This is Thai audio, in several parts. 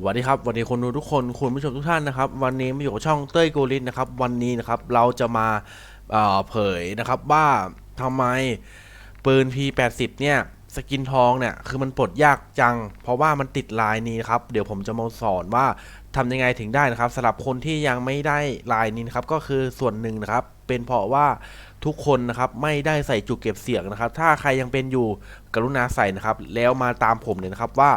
สวัสดีครับสวัสดีคนดูทุกคนคุณผู้ชมทุกท่านนะครับ วันนี้มาอยู่กับช่องเต้ยโกลินนะครับ วันนี้นะครับเราจะมาเเผยนะครับว่าทำไมปืน P80 เนี่ยสกินทองเนี่ยคือมันปลดยากจัง เพราะว่ามันติดลายนี้นครับ เดี๋ยวผมจะมาสอนว่าทำยังไงถึงได้นะครับสำหรับคนที่ยังไม่ได้ลายนี้นะครับก็คือส่วนหนึ่งนะครับ เป็นเพราะว่าทุกคนนะครับไม่ได้ใส่จุกเก็บเสียงนะครับ ถ้าใครยังเป็นอยู่กรุณาใส่นะครับ แล้วมาตามผมเลยนะครับว่า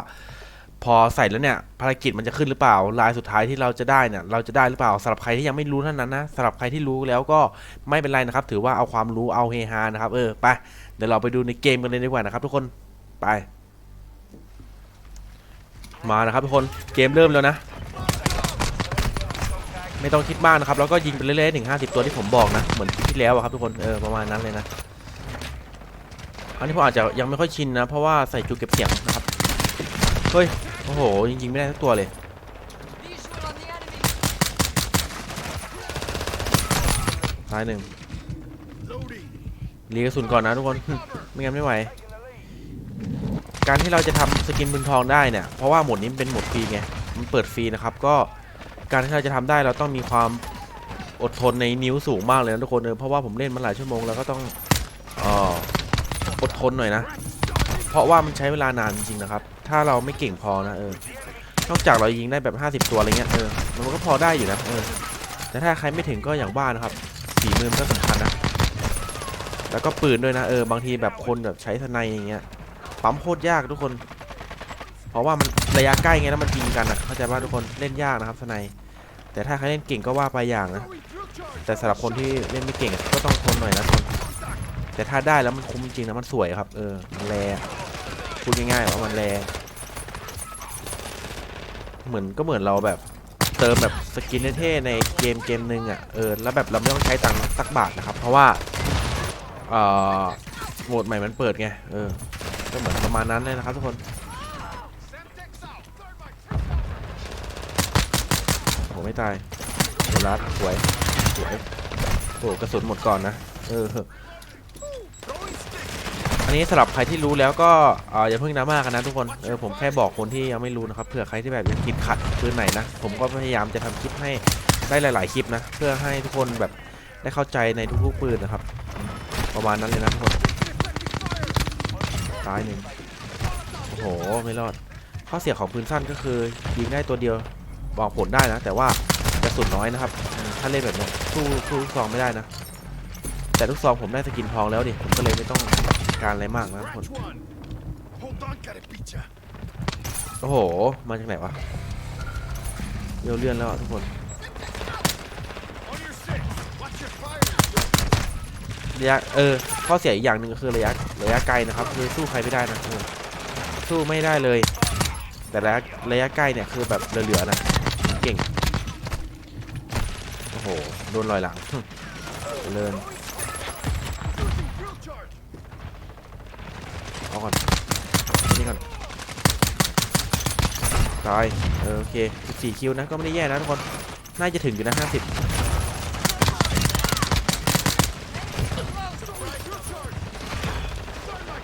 พอใส่แล้วเนี่ยภารกิจมันจะขึ้นหรือเปล่าลายสุดท้ายที่เราจะได้เนี่ยเราจะได้หรือเปล่าสำหรับใครที่ยังไม่รู้เท่านั้นนะสำหรับใครที่รู้แล้วก็ไม่เป็นไรนะครับ ถือว่าเอาความรู้เอาเฮฮานะครับ เออไปเดี๋ยวเราไปดูในเกมกันเลยดีกว่านะครับ ทุกคนไป มานะครับทุกคนเกมเริ่มแล้วนะ ไม่ต้องคิดมากนะครับ แล้วก็ยิงไปเรื่อยๆถึง50ตัวที่ผมบอกนะเหมือนที่แล้วครับทุกคนเออประมาณนั้นเลยนะอันนี้ผมอาจจะยังไม่ค่อยชินนะ เพราะว่าใส่จุกเก็บเสียงนะครับเฮ้ย โอ้โหจริงๆไม่ได้สักตัวเลยท้ายหนึ่งรีกระสุนก่อนนะทุกคน ไม่งั้นไม่ไหว การที่เราจะทำสกินปืนทองได้เนี่ย เพราะว่าหมดนี้เป็นหมดฟรีไง มันเปิดฟรีนะครับ ก็การที่เราจะทำได้เราต้องมีความอดทนในนิ้วสูงมากเลยนะทุกคนเออเพราะว่าผมเล่นมาหลายชั่วโมงแล้วก็ต้องอออดทนหน่อยนะ เพราะว่ามันใช้เวลานานจริงๆนะครับ ถ้าเราไม่เก่งพอนะเออนอกจากเรายิงได้แบบ 50 ตัวอะไรเงี้ยเออมันก็พอได้อยู่นะเออแต่ถ้าใครไม่ถึงก็อย่างว่านะครับฝีมือมันก็สำคัญนะแล้วก็ปืนด้วยนะเออบางทีแบบคนแบบใช้ทนายอย่างเงี้ยปั๊มโคตรยากทุกคน เพราะว่ามันระยะใกล้ไงแล้วมันยิงกันนะเข้าใจว่าทุกคนเล่นยากนะครับทนายแต่ถ้าใครเล่นเก่งก็ว่าไปอย่างนะแต่สำหรับคนที่เล่นไม่เก่งก็ต้องทนหน่อยนะทุกคนแต่ถ้าได้แล้วมันคุ้มจริงนะมันสวยครับ เออมันแรง พูดง่ายๆว่ามันแรง เหมือนก็เหมือนเราแบบเติมแบบสกินเท่ๆในเกมเกมหนึ่งอะเออแล้วแบบเราไม่ต้องใช้ตังค์สักบาทนะครับ เพราะว่าเอ่อโหมดใหม่มันเปิดไงเออก็เหมือนประมาณนั้นเลยนะครับทุกคนโอ้โหไม่ตายโดรัสสวยสวยโอ้กระสุนหมดก่อนนะเออ นนี้สำหรับใครที่รู้แล้วก็ออย่าเพิ่งดราม่ากันนะทุกคนเออผมแค่บอกคนที่ยังไม่รู้นะครับเผื่อใครที่แบบยังติดขัดปืนไหนนะผมก็พยายามจะทำคลิปให้ได้หลาย ๆ คลิปนะ เพื่อให้ทุกคนแบบได้เข้าใจในทุกๆปืนนะครับ ประมาณนั้นเลยนะทุกคนตายหนึ่งโอ้โหไม่รอดข้อเสียของปืนสั้นก็คือยิงได้ตัวเดียวบอกผลได้นะ แต่ว่ากระสุนน้อยนะครับ ถ้าเล่นแบบเนี้ยสู้สู้ลูกซองไม่ได้นะ แต่ลูกซองผมได้สกินทองแล้วดิผมก็เลยไม่ต้อง การอะไรมากนะทุกคน Watch one. Hold on, gotta beat ya. โอ้โห มาจากไหนวะเลื่อนเลื่อนแล้วอะทุกคน On your six. Watch your fire. ระยะเออข้อเสียอีกอย่างหนึ่งก็คือระยะระยะไกลนะครับคือสู้ใครไม่ได้นะเออสู้ไม่ได้เลย แต่ระยะระยะใกล้เนี่ยคือแบบเหลือๆนะเก่งโอ้โหโดนลอยหลังเลิน Using drill charge. เอา ก่อนนี่ก่อนตายเออโอเค14คิวนะก็ไม่ได้แย่นะทุกคน น่าจะถึงอยู่นะ50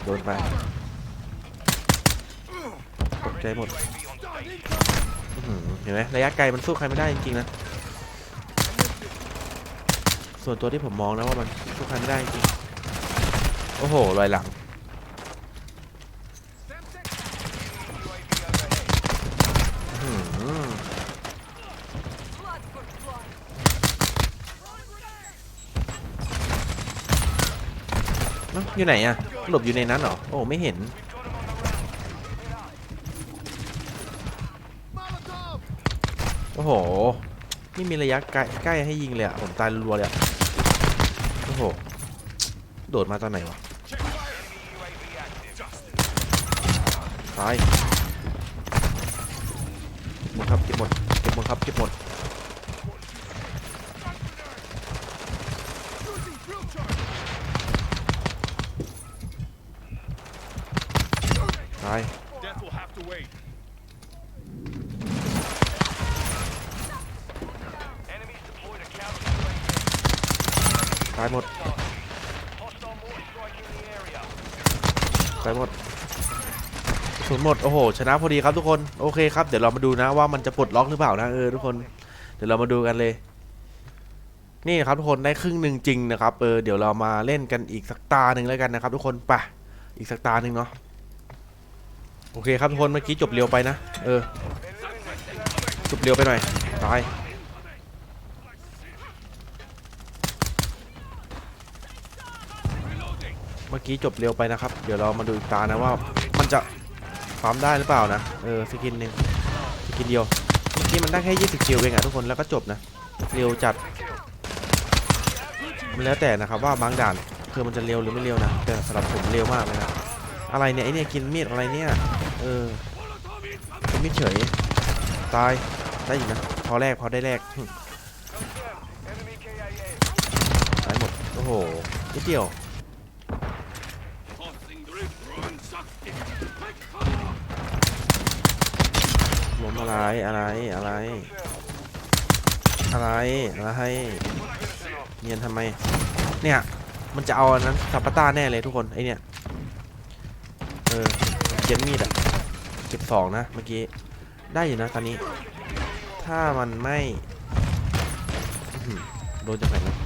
โดนไปตกใจหมดเห็นไหมระยะไกลมันสู้ใครไม่ได้จริงๆนะ ส่วนตัวที่ผมมองนะว่ามันสู้ใครไม่ได้จริง โอ้โหลอยหลัง อื้อหือ Blood for blood. เอยู่ไหนอะหลบอยู่ในนั้นเหรอ โอ้ไม่เห็น โอ้โหไม่มีระยะใกล้ใกล้ให้ยิงเลยอะผมตายรัวเลยอะโอ้โห โดดมาตอนไหนวะ ตายหมดครับเก็บหมด เก็บหมดครับเก็บหมด ตาย Death will have to wait. Enemies deployed a counter UAV. ตายหมด Hostile mortar strike in the area. ตายหมดสุนหมด โอ้โห ชนะพอดีครับทุกคน โอเคครับ เดี๋ยวเรามาดูนะว่ามันจะปลดล็อกหรือเปล่านะเออทุกคน เดี๋ยวเรามาดูกันเลย นี่นะครับทุกคนได้ครึ่งหนึ่งจริงนะครับ เออ เดี๋ยวเรามาเล่นกันอีกสักตาหนึ่งแล้วกันนะครับ ทุกคนไปอีกสักตาหนึ่งเนาะ โอเคครับทุกคนเมื่อกี้จบเร็วไปนะ เออ จบเร็วไปหน่อยตายเมื่อกี้จบเร็วไปนะครับ เดี๋ยวเรามาดูอีกตานะว่ามันจะปั๊มได้หรือเปล่านะ เออสกินหนึ่งสกินเดียวเมื่อกี้มันได้แค่ 20คิวเองอะทุกคนแล้วก็จบนะ เร็วจัด มันแล้วแต่นะครับว่าบางด่านคือมันจะเร็วหรือไม่เร็วนะ แต่สำหรับผมเร็วมากเลยนะ อะไรเนี่ยไอเนี่ยกินมีดอะไรเนี่ย เออกินมีดเฉย ตาย ได้อีกนะ พอแรกพอได้แรกตายหมด โอ้โหนิดเดียวล้มอะไร อะไร อะไร อะไร อะไร เนียนทำไม เนี่ย มันจะเอาอันนั้นซาปาต้าแน่เลยทุกคน ไอเนี่ย เออเก็บมีดอะ เก็บสองนะเมื่อกี้ ได้อยู่นะตอนนี้ ถ้ามันไม่โดนจากไหนนะ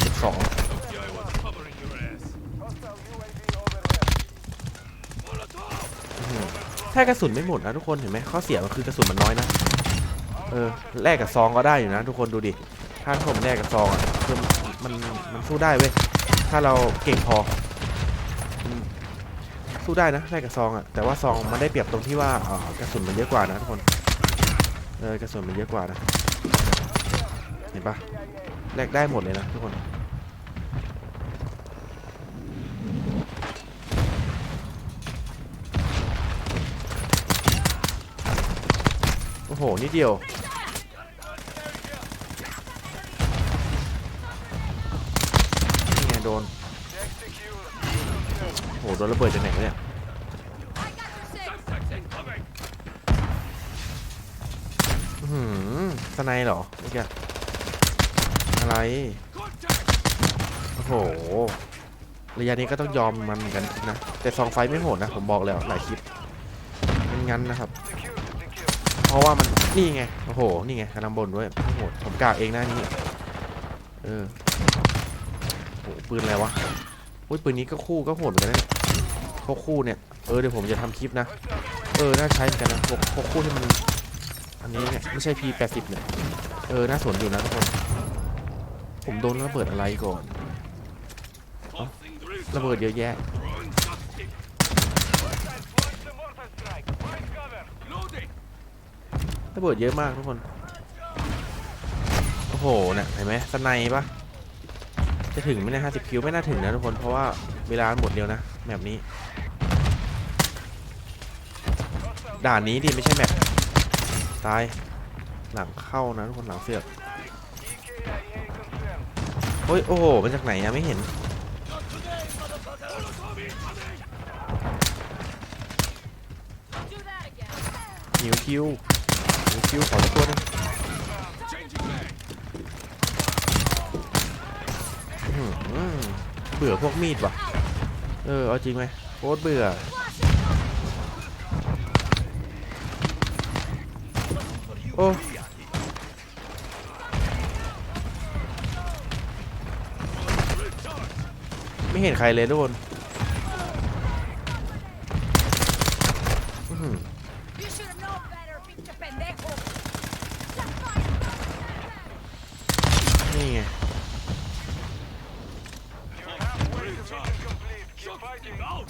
เก็บสอง Yeah, I was covering your ass. Hostile UAV overhead. Molotov! ถ้ากระสุนไม่หมดนะทุกคนเห็นไหมข้อเสียมันคือกระสุนมันน้อยนะ เออแลกกับซองก็ได้อยู่นะ ทุกคนดูดิถ้าผมแลกกับซองอะคือมันมันสู้ได้เว้ยถ้าเราเก่งพอ สู้ได้นะแลกกับซองอะแต่ว่าซองมันได้เปรียบตรงที่ว่าอ่ากระสุนมันเยอะกว่านะทุกคนเออกระสุนมันเยอะกว่านะเห็นปะแลกได้หมดเลยนะทุกคนโอ้โหนิดเดียวนี่ไงโดน โอ้โหโดนระเบิดจากไหนวะเนี่ยหือสไนเหรอเมื่อกี้อะไร โอ้โห ระยะนี้ก็ต้องยอมมันเหมือนกันนะ แต่ซองไฟไม่โหดนะ ผมบอกแล้วหลายคลิปมันงั้นนะครับ เพราะว่ามัน นี่ไง โอ้โห นี่ไงกำลังบนด้วยไม่โหดผมกากเองหน้านี้ เออโอ้โหปืนอะไรวะ อุ้ยปืนนี้ก็คู่ก็โหดเหมือนกันนะเนี่ยพวกคู่เนี่ย เออเดี๋ยวผมจะทำคลิปนะ เออ น่าใช้เหมือนกันนะพวกพวกคู่ที่มัน อันนี้เนี่ยไม่ใช่ P80 เนี่ย เออ น่าสนอยู่นะทุกคน ผมโดนระเบิดอะไรก่อน ระเบิดเยอะแยะ ระเบิดเยอะมากทุกคน โอ้โหเนี่ยเห็นไหมสไนปะ จะถึงไหมนี่ยห้าสิบคิวไม่น่าถึงนะทุกคน เพราะว่าเวลาหมดเร็วนะแบบนี้ ด่านนี้ดิไม่ใช่แมปตาย หลังเข้านะทุกคนหลังเสือกโอ้ยโอ้โหมาจากไหนอะไม่เห็นหิวคิวหิวคิวขอสักตัวนึง Changing mag! อื้อหือ เบื่อพวกมีดว่ะ เออ เอาจริงไหมโคตรเบื่อ โอ้ไม่เห็นใครเลยทุกคนอื้อหือ You should have known better, pinche pendejo. นี่ไง You halfway to mission complete. Keep Shot fighting. out!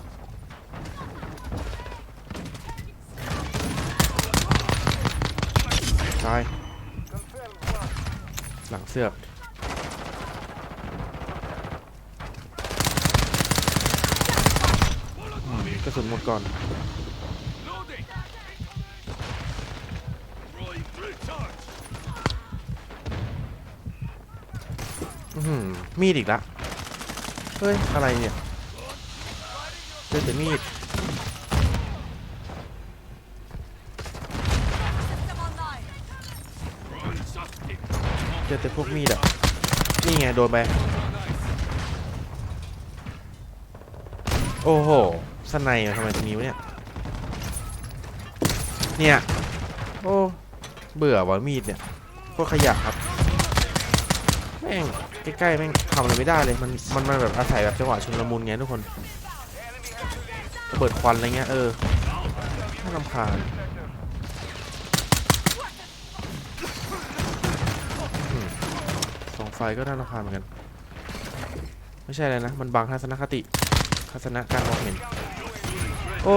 ตาย Confirmed. One. หลังเสือกอืมกระสุนหมดก่อนมีดอีกละ เฮ้ย อะไรเนี่ยเจอแต่มีด อแต่พวกมีดอะ นี่ไงโดนไป โอ้โหสไนมาทำไมตรงนี้วะเนี่ย เนี่ย โอ้ เบื่อว่ะมีดเนี่ยพวกขยะครับ แม่งใกล้ๆแม่งทำอะไรไม่ได้เลย มันมันมันแบบอาศัยแบบจังหวะชุนลมุนไงทุกคนระเบิดควันอะไรเงี้ยเออน่ารำคาญอืมส่อง ไฟก็น่ารำคาญเหมือนกัน ไม่ใช่อะไรนะ มันบังทัศนคติทัศนะการมองเห็น โอ้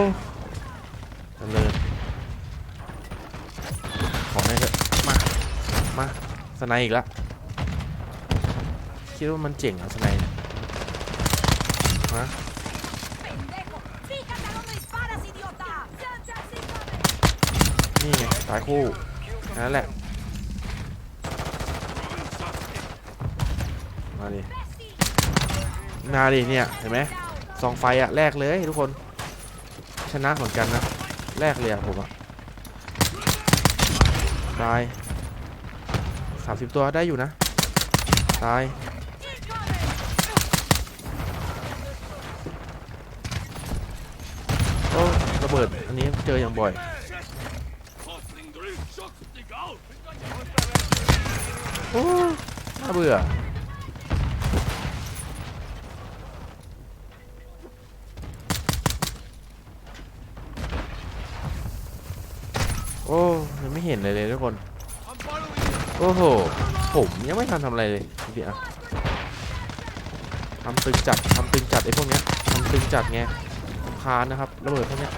เจริญขอให้เถอะมา มาสไนอีกแล้วคิดว่ามันเจ๋งเหรอะสไนด์ฮะนี่ไงตายคู่นั่นแหละ มาดิมาดิเนี่ยเห็นไหมซองไฟอะแรกเลยทุกคนชนะเหมือนกันนะแรกเลยอะผมอะตายสามสิบตัวได้อยู่นะ ตาย โอ้ระเบิด อันนี้เจออย่างบ่อย โอ้น่าเบื่อ โอ้ยังไม่เห็นเลยเลยทุกคน โอ้โห ผมยังไม่ทันทำอะไรเลยเดี๋ยวทำตึงจัดทำตึงจัดไอ้พวกเนี้ยทำตึงจัดไงคาญนะครับระเบิดพวกเนี้ย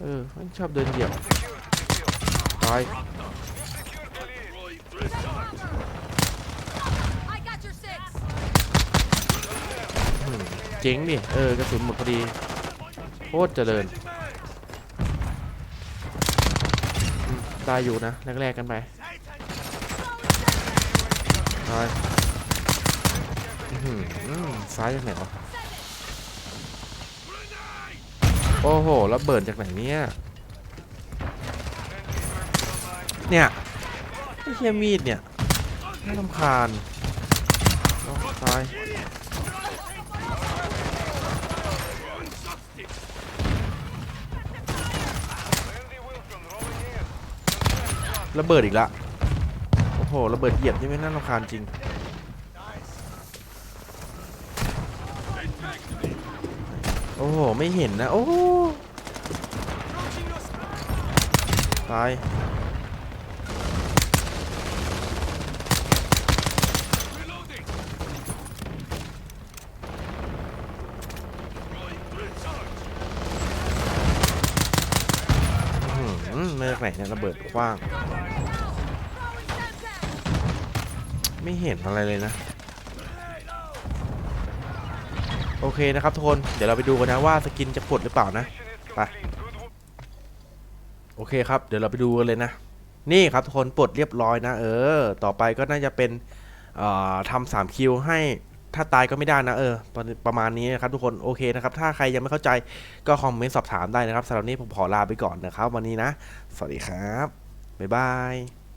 เออมันชอบเดินเหยียบตายเจ๋งดิเออกระสุนหมดพอดีโคตรเจริญอืม ตายอยู่นะแรกๆกันไปตายซ้ายจากไหนวะโอ้โหแล้วเบิร์นจากไหนเนี่ยเนี่ยไอ้เฮียมีดเนี่ยน่ารำคาญตาย ระเบิดอีกละ โอ้โห ระเบิดเหยียบนี่ไม่น่ารำคาญจริง โอ้โห ไม่เห็นนะ โอ้ตาย Reloading. Throwing drill shots. อื้อหือมาจากไหน เนี่ยระเบิดกว้าง ไม่เห็นอะไรเลยนะ โอเคนะครับทุกคน เดี๋ยวเราไปดูกันนะว่าสกินจะปลดหรือเปล่านะ ไป โอเคครับ เดี๋ยวเราไปดูกันเลยนะ นี่ครับทุกคนปลดเรียบร้อยนะ เออ ต่อไปก็น่าจะเป็นออทำสามคิวให้ ถ้าตายก็ไม่ได้นะเออประประมาณนี้นะครับทุกคนโอเคนะครับ ถ้าใครยังไม่เข้าใจก็คอมเมนต์สอบถามได้นะครับสำหรับนี้ผมขอลาไปก่อนนะครับ วันนี้นะ สวัสดีครับบ๊ายบาย